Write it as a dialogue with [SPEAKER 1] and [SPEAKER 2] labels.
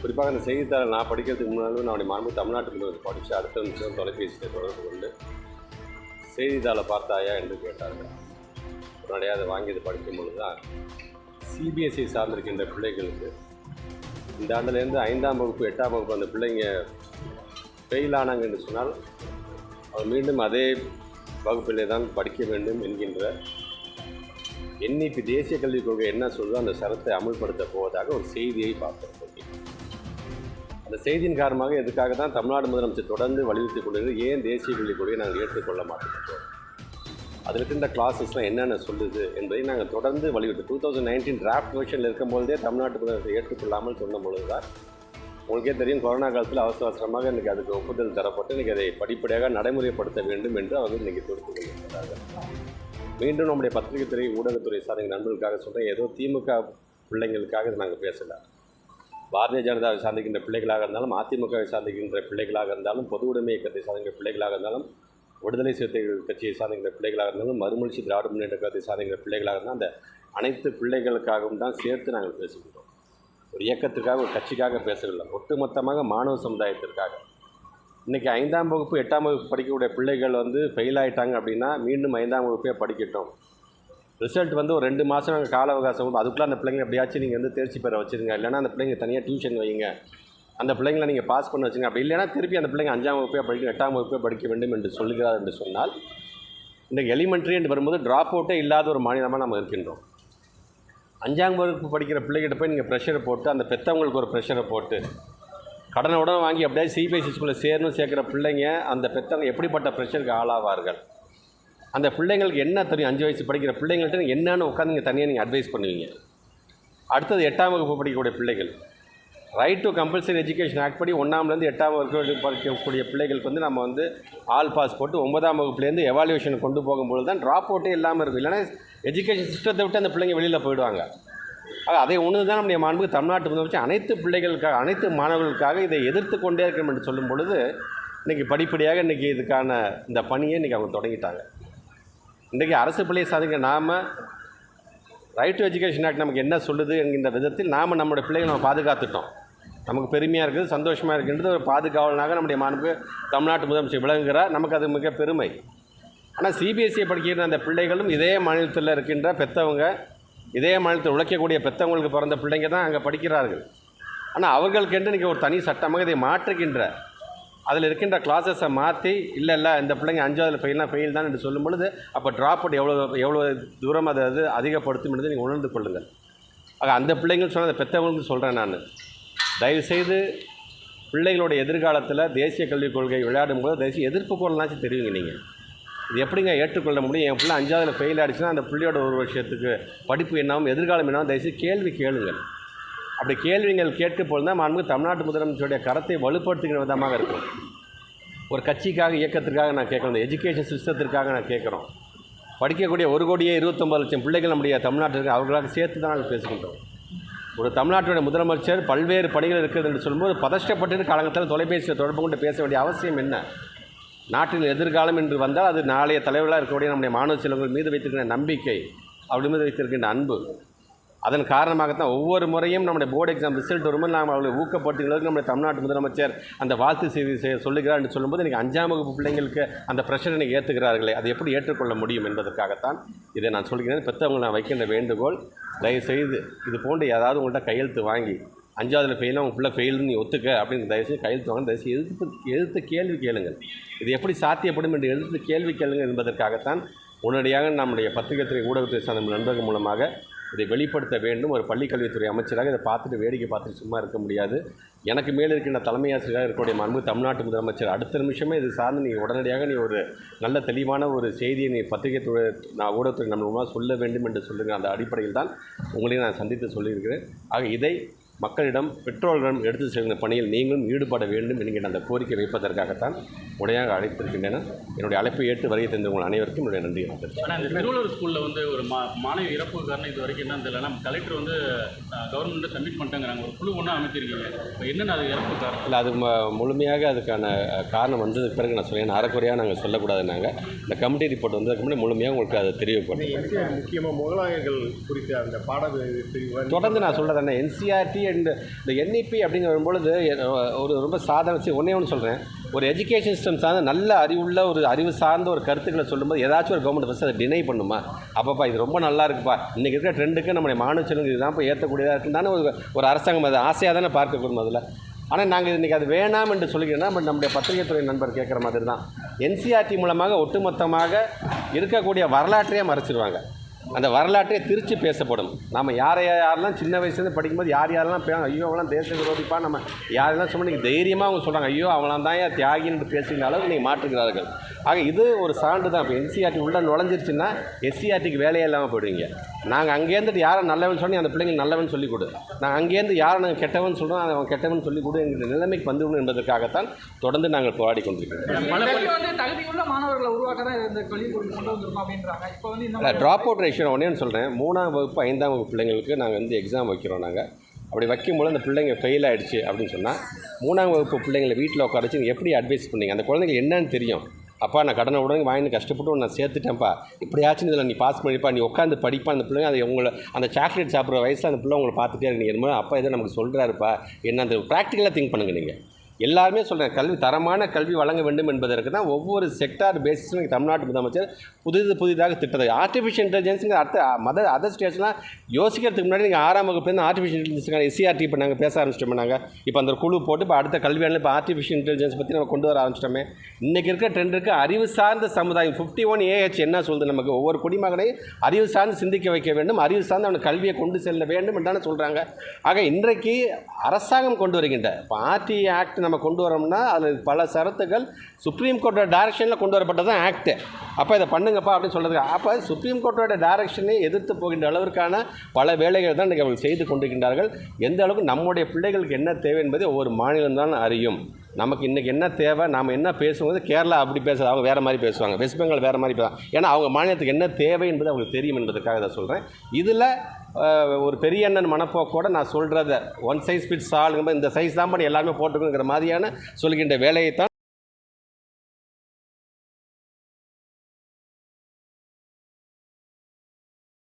[SPEAKER 1] குறிப்பாக அந்த செய்தித்தாள் நான் படிக்கிறதுக்கு முன்னாலும் நான் அவருடைய மாண்பு தமிழ்நாட்டு முதல்வர் படித்து அடுத்த நிமிஷம் தொலைபேசியில் தொடர்பு கொண்டு செய்தித்தாளை பார்த்தாயா என்று கேட்டார்கள். உடனடியாக அதை வாங்கி அதை படிக்கும் பொழுது தான் சிபிஎஸ்சி சார்ந்திருக்கின்ற பிள்ளைகளுக்கு இந்த ஆண்டுலேருந்து ஐந்தாம் வகுப்பு எட்டாம் வகுப்பு அந்த பிள்ளைங்க ஃபெயில் ஆனாங்க என்று சொன்னால் அவர் மீண்டும் அதே வகுப்பிலே தான் படிக்க வேண்டும் என்கின்ற என்இபி தேசிய கல்விக் கொள்கை என்ன சொல்லுதோ அந்த சரத்தை அமுல்படுத்த போவதாக ஒரு செய்தியை பார்த்துருக்கோம் அந்த செய்தியின் காரணமாக இதுக்காக தான் தமிழ்நாடு முதலமைச்சர் தொடர்ந்து வலியுறுத்தி கொண்டது ஏன் தேசிய கல்விக் கொள்கையை நாங்கள் ஏற்றுக்கொள்ள மாட்டோம்? அதில் இருக்கின்ற கிளாஸஸ்லாம் என்னென்ன சொல்லுது என்பதை நாங்கள் தொடர்ந்து வலியுறுத்தி டூ தௌசண்ட் நைன்டீன் டிராஃப்ட் வெர்ஷனில் இருக்கும்போதே தமிழ்நாட்டு முதலமைச்சர் ஏற்றுக்கொள்ளாமல் சொன்ன பொழுது தான் உங்களுக்கே தெரியும் கொரோனா காலத்தில் அவசர அவசரமாக இன்றைக்கி அதுக்கு ஒப்புதல் தரப்பட்டு இன்றைக்கி அதை படிப்படியாக நடைமுறைப்படுத்த வேண்டும் என்று அவர்கள் இன்றைக்கி தொடுத்து கொண்டிருக்கிறார்கள். மீண்டும் நம்முடைய பத்திரிகை துறை ஊடகத்துறை சார்ந்த நண்பர்களுக்காக சொல்கிறேன் ஏதோ திமுக பிள்ளைங்களுக்காக நாங்கள் பேசலை. பாரதிய ஜனதாவை சார்ந்திருக்கின்ற பிள்ளைகளாக இருந்தாலும் அதிமுகவை சார்ந்திருக்கின்ற பிள்ளைகளாக இருந்தாலும் பொது உடைமை இயக்கத்தை சார்ந்திருக்கிற பிள்ளைகளாக இருந்தாலும் விடுதலை சிறுத்தைகள் கட்சியை சார்ந்திருக்கிற பிள்ளைகளாக இருந்தாலும் மறுமலர்ச்சி திராவிட முன்னேற்ற கழகத்தை சார்ந்திருக்கிற பிள்ளைகளாக இருந்தால் அந்த அனைத்து பிள்ளைகளுக்காகவும் தான் சேர்த்து நாங்கள் பேசுகின்றோம். ஒரு இயக்கத்திற்காக ஒரு கட்சிக்காக பேசவில்லை ஒட்டுமொத்தமாக மாணவ சமுதாயத்திற்காக. இன்றைக்கி ஐந்தாம் வகுப்பு எட்டாம் வகுப்பு படிக்கக்கூடிய பிள்ளைகள் வந்து ஃபெயில் ஆகிட்டாங்க அப்படின்னா மீண்டும் ஐந்தாம் வகுப்பே படிக்கட்டும். ரிசல்ட் வந்து ஒரு ரெண்டு மாதம் நாங்கள் கால அவகாசம் கொடுப்போம். அதுக்குள்ளே அந்த பிள்ளைங்க எப்படியாச்சும் நீங்கள் வந்து தேர்ச்சி பெற வச்சுருங்க. இல்லைன்னா அந்த பிள்ளைங்க தனியாக டியூஷன் வைங்க. அந்த பிள்ளைங்களை நீங்கள் பாஸ் பண்ண வச்சுங்க அப்படி இல்லைன்னா திருப்பி அந்த பிள்ளைங்க அஞ்சாம் வகுப்பே படிக்க எட்டாம் வகுப்பே படிக்க வேண்டும் என்று சொல்கிறார் என்று சொன்னால் இன்றைக்கு எலிமெண்ட்ரி என்று வரும்போது ட்ராப் அவுட்டே இல்லாத ஒரு மாநிலமாக நம்ம இருக்கின்றோம். அஞ்சாம் வகுப்பு படிக்கிற பிள்ளைகிட்ட போய் நீங்கள் ப்ரெஷரை போட்டு அந்த பெற்றவங்களுக்கு ஒரு ப்ரெஷரை போட்டு கடனை உடனே வாங்கி அப்படியே சிபிஎஸ்சி ஸ்கூலில் சேரணும் சேர்க்குற பிள்ளைங்க அந்த பெற்றவங்க எப்படிப்பட்ட ப்ரெஷருக்கு ஆளாவார்கள்? அந்த பிள்ளைங்களுக்கு என்ன தெரியும்? அஞ்சு வயசு படிக்கிற பிள்ளைங்கள்ட்ட என்னென்னு உட்காந்து நீங்கள் தனியாக நீங்கள் அட்வைஸ் பண்ணுவீங்க. அடுத்தது எட்டாம் வகுப்பு படிக்கக்கூடிய பிள்ளைகள். Right to compulsory education act படி ஒன்றாம்லேருந்து எட்டாம் வகுப்பு படிக்கக்கூடிய பிள்ளைகளுக்கு வந்து நம்ம வந்து ஆல் பாஸ் போட்டு ஒன்பதாம் வகுப்புலேருந்து எவாலுவேஷன் கொண்டு போகும்போது தான் ட்ராப் அவுட்டே இல்லாமல் இருக்கும். இல்லைன்னா எஜுகேஷன் சிஸ்டத்தை விட்டு அந்த பிள்ளைங்க வெளியில் போயிடுவாங்க. ஆக அதை ஒன்று தான் நம்முடைய மாண்பு தமிழ்நாட்டு முதலமைச்சர் அனைத்து பிள்ளைகளுக்காக அனைத்து மாணவர்களுக்காக இதை எதிர்த்து கொண்டே இருக்கணும் என்று சொல்லும் பொழுது இன்றைக்கி படிப்படியாக இன்றைக்கி இதுக்கான இந்த பணியை இன்றைக்கி அவங்க தொடங்கிட்டாங்க. இன்றைக்கி அரசு பள்ளியை சாதிக்க நாம் ரைட் டு எஜுகேஷன் ஆக்ட் நமக்கு என்ன சொல்லுது என்கின்ற விதத்தில் நாம் நம்மளுடைய பிள்ளைகளை நம்ம பாதுகாத்துட்டோம். நமக்கு பெருமையாக இருக்குது சந்தோஷமாக இருக்கின்றது ஒரு பாதுகாவலனாக நம்முடைய மாண்பு தமிழ்நாட்டு முதலமைச்சர் விளங்குகிறார். நமக்கு அது மிக பெருமை. ஆனால் சிபிஎஸ்சியை படிக்கிற அந்த பிள்ளைகளும் இதே மாநிலத்தில் இருக்கின்ற பெற்றவங்க இதே மாநிலத்தில் உழைக்கக்கூடிய பெற்றவங்களுக்கு பிறந்த பிள்ளைங்க தான் அங்கே படிக்கிறார்கள். ஆனால் அவர்களுக்கென்று இன்றைக்கி ஒரு தனி சட்டமாக இதை மாற்றுகின்ற அதில் இருக்கின்ற கிளாஸஸை மாற்றி இல்லை இல்லை இந்த பிள்ளைங்க அஞ்சாவது ஃபெயில்னா ஃபெயில் தான் என்று சொல்லும் பொழுது அப்போ ட்ராப் அவுட் எவ்வளோ எவ்வளோ தூரம் அதை அது அதிகப்படுத்தும் என்று நீங்கள் உணர்ந்து கொள்ளுங்கள். ஆக அந்த பிள்ளைங்கள் சொன்ன அந்த பெற்றவங்களுக்கு சொல்கிறேன் நான். தயவுசெய்து பிள்ளைகளோட எதிர்காலத்தில் தேசிய கல்விக் கொள்கை விளையாடும் போது தேசிய எதிர்ப்பு குரல்னாச்சும் தெரியுங்க நீங்கள் இது எப்படிங்க ஏற்றுக்கொள்ள முடியும்? என் பிள்ளை அஞ்சாவதுல ஃபெயில் ஆகிடுச்சுன்னா அந்த பிள்ளையோட ஒரு வருஷத்துக்கு படிப்பு என்னாவும் எதிர்காலம் என்னாவும் தயவுசெய்து கேள்வி கேளுங்கள். அப்படி கேள்விகள் கேட்க போது தான் மாண்பு தமிழ்நாட்டு முதலமைச்சருடைய கரத்தை வலுப்படுத்துகிற விதமாக இருக்கும். ஒரு கட்சிக்காக இயக்கத்திற்காக நான் கேட்குறோம் இந்த எஜுகேஷன் சிஸ்டத்திற்காக நான் கேட்குறோம். படிக்கக்கூடிய ஒரு கோடியே இருபத்தொம்பது லட்சம் பிள்ளைகள் நம்முடைய தமிழ்நாட்டிற்கு அவர்களாக சேர்த்து தான் நாங்கள் பேசுகின்றோம் ஒரு தமிழ்நாட்டுடைய முதலமைச்சர் பல்வேறு பணிகள் இருக்கிறது என்று சொல்லும்போது பதஷ்டப்பட்டு காலங்கத்தில் தொலைபேசியில் தொடர்பு கொண்டு பேச வேண்டிய அவசியம் என்ன? நாட்டின் எதிர்காலம் என்று வந்தால் அது நாளைய தலைவர்களாக இருக்கக்கூடிய நம்முடைய மாணவ செல்வங்கள் மீது வைத்திருக்கிற நம்பிக்கை அவர்கள் மீது வைத்திருக்கின்ற அன்பு. அதன் காரணமாகத்தான் ஒவ்வொரு முறையும் நம்முடைய போர்டு எக்ஸாம் ரிசல்ட் வரும்போது நாம் அவர்களை ஊக்கப்படுத்துகிறதுக்கு நம்முடைய தமிழ்நாட்டு முதலமைச்சர் அந்த வாழ்த்து செய்தி செய்- சொல்லுகிறார் என்று சொல்லும்போது இன்றைக்கி அஞ்சாம் வகுப்பு பிள்ளைங்களுக்கு அந்த ப்ரெஷரை இன்றைக்கி ஏற்றுகிறார்களே அதை எப்படி ஏற்றுக்கொள்ள முடியும் என்பதற்காகத்தான் இதை நான் சொல்கிறேன். பெற்றவங்க நான் வைக்கின்ற வேண்டுகோள் தயவுசெய்து இது போன்று ஏதாவது உங்கள்கிட்ட கையெழுத்து வாங்கி அஞ்சாவதுல ஃபெயிலாக உங்கள் பிள்ளை ஃபெயில்னு நீ ஒத்துக்க அப்படின்னு தயவுசெய்து கையெழுத்து வாங்க. தயவுசெய்து எழுத்து எழுத்து கேள்வி கேளுங்கள். இது எப்படி சாத்தியப்படும் என்று எழுத்து கேள்வி கேளுங்கள் என்பதற்காகத்தான் உடனடியாக நம்முடைய பத்திரிகைத்துறை ஊடகத்துறை சார்ந்த நண்பர்கள் மூலமாக இதை வெளிப்படுத்த வேண்டும். ஒரு பள்ளிக்கல்வித்துறை அமைச்சராக இதை பார்த்துட்டு வேடிக்கை பார்த்துட்டு சும்மா இருக்க முடியாது. எனக்கு மேல் இருக்கின்ற தலைமை ஆசிரியராக இருக்கக்கூடிய மன்பு தமிழ்நாட்டு முதலமைச்சர் அடுத்த நிமிஷமே இது சார்ந்து நீ உடனடியாக நீ ஒரு நல்ல தெளிவான ஒரு செய்தியை நீ பத்திரிகை துறை நான் ஊடகத்துறை நம்ம சொல்ல வேண்டும் என்று சொல்லுங்கள் அந்த அடிப்படையில் தான் உங்களையும் நான் சந்தித்து சொல்லியிருக்கிறேன். ஆக இதை மக்களிடம் பெற்றோர்களிடம் எடுத்து செல்கிற பணியில் நீங்களும் ஈடுபட வேண்டும் என்கிற அந்த கோரிக்கை வைப்பதற்காகத்தான் உடையாக அழைத்திருக்கின்றன. என்னுடைய அழைப்பை ஏற்று வருகை தந்த உங்கள் அனைவருக்கும் என்னுடைய நன்றி
[SPEAKER 2] ஆனால் இந்த திருவள்ளூர் ஸ்கூலில் வந்து ஒரு மா மாணவி இறப்பு காரணம் இது வரைக்கும் என்னன்னு தெரியல. கலெக்டர் வந்து கவர்மெண்ட்டை சப்மிட் பண்ணிட்டாங்கிறாங்க. ஒரு குழு ஒன்றா அமைச்சிருக்கீங்க. இப்போ என்னென்ன அது இறப்பு காரணம்?
[SPEAKER 1] இல்லை அது ம- முழுமையாக அதுக்கான காரணம் வந்ததுக்கு பிறகு நான் சொல்லேன் அறக்குறையாக நாங்கள் சொல்லக்கூடாதுனாங்க இந்த கமிட்டி ரிப்போர்ட் வந்ததுக்கு முன்னாடி முழுமையாக உங்களுக்கு அதை
[SPEAKER 3] என்சிஆர் முக்கியமாக முகலாயர்கள் குறித்த அந்த பாட
[SPEAKER 1] தொடர்ந்து நான் சொல்கிறேன் என்சிஆர்டி இந்த இந்த என்இபி அப்படிங்கிற வரும்பொழுது ஒரு ரொம்ப சாதனை ஒன்றே ஒன்று சொல்கிறேன் ஒரு எஜுகேஷன் சிஸ்டம் சார்ந்த நல்ல அறிவுள்ள ஒரு அறிவு சார்ந்த ஒரு கருத்துக்களை சொல்லும்போது ஏதாச்சும் ஒரு கவர்மெண்ட் ஃபஸ்ட் அதை டினை பண்ணுமா? அப்பப்பா இது ரொம்ப நல்லா இருக்குப்பா. இன்றைக்கி இருக்கிற ட்ரெண்டுக்கு நம்முடைய மாணவ இதுதான் இப்போ ஏற்றக்கூடியதாக இருக்குன்னு தானே ஒரு ஒரு அரசாங்கம் அதை ஆசையாக தானே பார்க்கக்கூடும் அதில் ஆனால் நாங்கள் இன்றைக்கி அது வேணாம் என்று சொல்லிக்கிறோன்னா பட் நம்முடைய பத்திரிகை துறை நண்பர் கேட்குற மாதிரி தான் என்சிஆர்டி மூலமாக ஒட்டுமொத்தமாக இருக்கக்கூடிய வரலாற்றையே மறைச்சிடுவாங்க அந்த வரலாற்றே திருச்சி பேசப்படும். நம்ம யாரை யாரெல்லாம் சின்ன வயசுலேருந்து படிக்கும்போது யார் யாரெல்லாம் பே ஐயோ அவங்களாம் தேச விரோதிப்பா நம்ம யாரெல்லாம் சொன்னால் நீங்கள் தைரியமாக அவங்க சொல்கிறாங்க ஐயோ அவங்களாம் தான் ஏன் தியாகின்னு பேசுகிற அளவுக்கு நீங்கள் மாற்றுகிறார்கள். ஆக இது ஒரு சான்று தான். இப்போ என்சிஆர்டி உள்ளே நுழைஞ்சிருச்சுன்னா எஸ்சிஆர்டிக்கு வேலையே இல்லாமல் போயிடுவீங்க. நாங்கள் அங்கேருந்துட்டு யாரை நல்லவன் சொல்லி அந்த பிள்ளைங்களுக்கு நல்லவன் சொல்லிக் கொடு. நாங்கள் அங்கேருந்து யாரை நாங்கள் கெட்டவன் சொல்கிறோம் அதை அவன் கெட்டவன் சொல்லிக் கொடு எங்கள் நிலைமைக்கு வந்துவிடும் என்பதற்காகத்தான் தொடர்ந்து நாங்கள் போராடி கொண்டிருக்கிறோம். ட்ராப் அவுட் ரேஷியோ ஒன்றே சொல்கிறேன் மூணாம் வகுப்பு ஐந்தாம் வகுப்பு பிள்ளைங்களுக்கு நாங்கள் வந்து எக்ஸாம் வைக்கிறோம் நாங்கள் அப்படி வைக்கும்போது அந்த பிள்ளைங்க ஃபெயில் ஆயிடுச்சு அப்படின்னு சொன்னால் மூணாம் வகுப்பு பிள்ளைங்களை வீட்டில் உட்கார வச்சு எப்படி அட்வைஸ் பண்ணீங்க? அந்த குழந்தைங்க என்னன்னு தெரியும். அப்பா நான் கடனை உடனே வாங்கி கஷ்டப்பட்டு உன்னை நான் சேர்த்துட்டேன்ப்பா. இப்படியாச்சும் இதில் நீ பாஸ் பண்ணிப்பா நீ உட்காந்து படிப்பா அந்த பிள்ளைங்க அதை உங்களை அந்த சாக்லேட் சாப்பிட்ற வயசில் அந்த பிள்ளை உங்களை பார்த்துட்டே இருக்கு. நீங்கள் என்னமோ அப்பா எதை நமக்கு சொல்கிறாருப்பா என்ன அந்த ப்ராக்டிக்கலாக திங்க் பண்ணுங்க நீங்கள் எல்லாருமே சொல்கிறேன் கல்வி தரமான கல்வி வழங்க வேண்டும் என்பதற்கு தான் ஒவ்வொரு செக்டார் பேசிஸும் தமிழ்நாட்டு முதலமைச்சர் புதிது புதிதாக திட்டத்தை ஆர்டிஃபிஷியல் இன்டெலிஜென்ஸுங்கிற அடுத்த மத அதர் ஸ்டேட்ஸ்லாம் யோசிக்கிறதுக்கு முன்னாடி நீங்கள் ஆறாம் வகுப்புலேருந்து ஆர்டிஃபிஷியல் இன்டெலிஜென்ஸுக்கான எஸ்சிஆர்டி இப்போ நாங்கள் பேச ஆரம்பிச்சிட்டோம் நாங்கள் இப்போ அந்த குழு போட்டு இப்போ அடுத்த கல்வியாண்டில் இப்போ ஆர்டிஃபிஷியல் இன்டெலிஜென்ஸ் பற்றி நம்ம கொண்டு வர ஆரம்பிச்சிட்டோமே. இன்றைக்கி இருக்க ட்ரெண்டுக்கு அறிவு சார்ந்த சமுதாயம் ஃபிஃப்டி ஒன் ஏஹெச் என்ன சொல்லுது நமக்கு? ஒவ்வொரு குடிமகனையும் அறிவு சார்ந்து சிந்திக்க வைக்க வேண்டும் அறிவு சார்ந்து அவனுக்கு கல்வியை கொண்டு செல்ல வேண்டும் என்றான சொல்கிறாங்க ஆக இன்றைக்கு அரசாங்கம் கொண்டு வருகின்ற இப்போ ஆர்டி ஆக்ட் நம்ம கொண்டு வரோம்னா அதில் பல சரத்துகள் சுப்ரீம் கோர்ட்டோட டைரக்ஷனில் கொண்டு வரப்பட்டது தான் ஆக்ட்டு அப்போ இதை பண்ணுங்கப்பா அப்படின்னு சொல்கிறதுக்கு அப்போ சுப்ரீம் கோர்ட்டோட டைரக்ஷனை எதிர்த்து போகின்ற அளவிற்கான பல வேலைகள் தான் இன்றைக்கி அவங்க செய்து கொண்டிருக்கின்றார்கள். எந்த அளவுக்கு நம்முடைய பிள்ளைகளுக்கு என்ன தேவை என்பதை ஒவ்வொரு மாநிலம் தான் அறியும். நமக்கு இன்றைக்கி என்ன தேவை நாம் என்ன பேசும்போது கேரளா அப்படி பேசுகிறது அவங்க வேறு மாதிரி பேசுவாங்க. வெஸ்ட் பெங்கால் வேறு மாதிரி பேசுவாங்க. ஏன்னா அவங்க மாநிலத்துக்கு என்ன தேவை என்பது அவங்களுக்கு தெரியும் என்பதற்காக இதை சொல்கிறேன் இதில் ஒரு பெரிய அண்ணன் மனப்போக்கோட நான் சொல்கிறத ஒன் சைஸ் ஃபிட்ஸ் ஆளுங்க இந்த சைஸ் தான் பண்ணி எல்லாருமே போட்டுக்கணுங்கிற மாதிரியான சொல்கின்ற வேலையை தான்